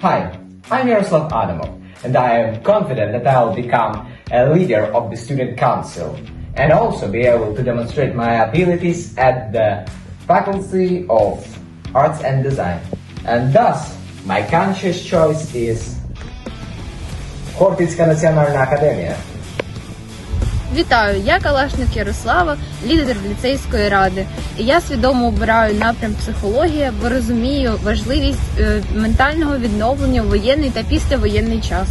Hi, I'm Yaroslav Adamov, and I am confident that I'll become a leader of the student council and also be able to demonstrate my abilities at the Faculty of Arts and Design. And thus, my conscious choice is Хортицька національна академія. Вітаю, я Калашник Ярослава, лідер ліцейської ради. І я свідомо обираю напрям психологія, бо розумію важливість е, ментального відновлення у воєнний та післявоєнний час.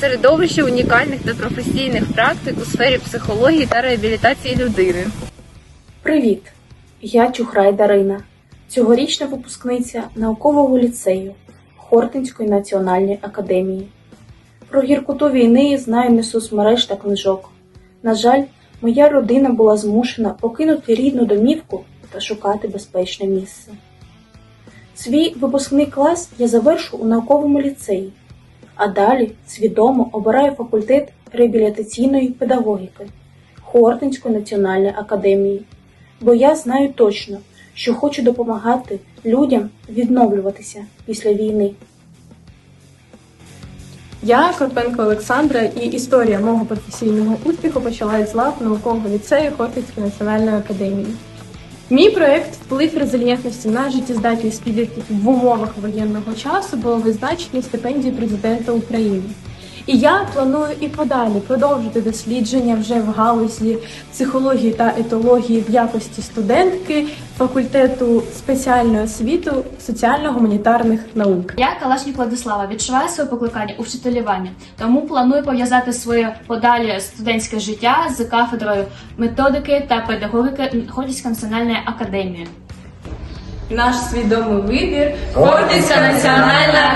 Середовище унікальних та професійних практик у сфері психології та реабілітації людини. Привіт! Я Чухрай Дарина, цьогорічна випускниця наукового ліцею Хортинської національної академії. Про гіркоту війни знаю не соцмереж та книжок. На жаль, моя родина була змушена покинути рідну домівку та шукати безпечне місце. Свій випускний клас я завершу у науковому ліцеї, а далі свідомо обираю факультет реабілітаційної педагогіки Хортинської національної академії бо я знаю точно, що хочу допомагати людям відновлюватися після війни. Я Карпенко Олександра, і історія мого професійного успіху почалась з лав наукового ліцею Хортицької національної академії. Мій проект вплив резильєнтності на життєздатність підлітків в умовах воєнного часу було визначені стипендії президента України. І я планую і подалі продовжити дослідження вже в галузі психології та етології в якості студентки факультету спеціальної освіти соціально-гуманітарних наук. Я Калашнік Владислава відчуваю своє покликання у вчителювання, тому планую пов'язати своє подалі студентське життя з кафедрою методики та педагогіки Ходівської національної академії. Наш свідомий вибір Хортицька національна